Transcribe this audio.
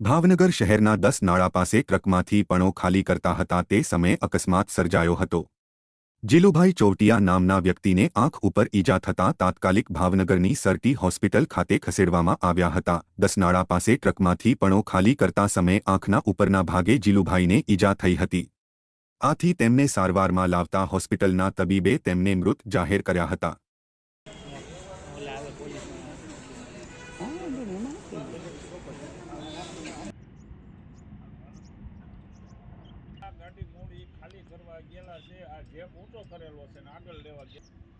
ભાવનગર શહેરના દસ નાળા પાસે ટ્રકમાંથી પણો ખાલી કરતા હતા તે સમયે અકસ્માત સર્જાયો હતો. જીલુભાઈ ચોવટિયા નામના વ્યક્તિને આંખ ઉપર ઈજા થતાં તાત્કાલિક ભાવનગરની સરટી હોસ્પિટલ ખાતે ખસેડવામાં આવ્યા હતા. દસનાળા પાસે ટ્રકમાંથી પણો ખાલી કરતા સમયે આંખના ઉપરના ભાગે જીલુભાઈને ઈજા થઈ હતી. આથી તેમને સારવારમાં લાવતા હોસ્પિટલના તબીબે તેમને મૃત જાહેર કર્યા હતા. ગાડી ઈ ખાલી કરવા ગયેલા છે. આ જેક ઊંચો કરેલો છે ને આગળ લેવા ગયા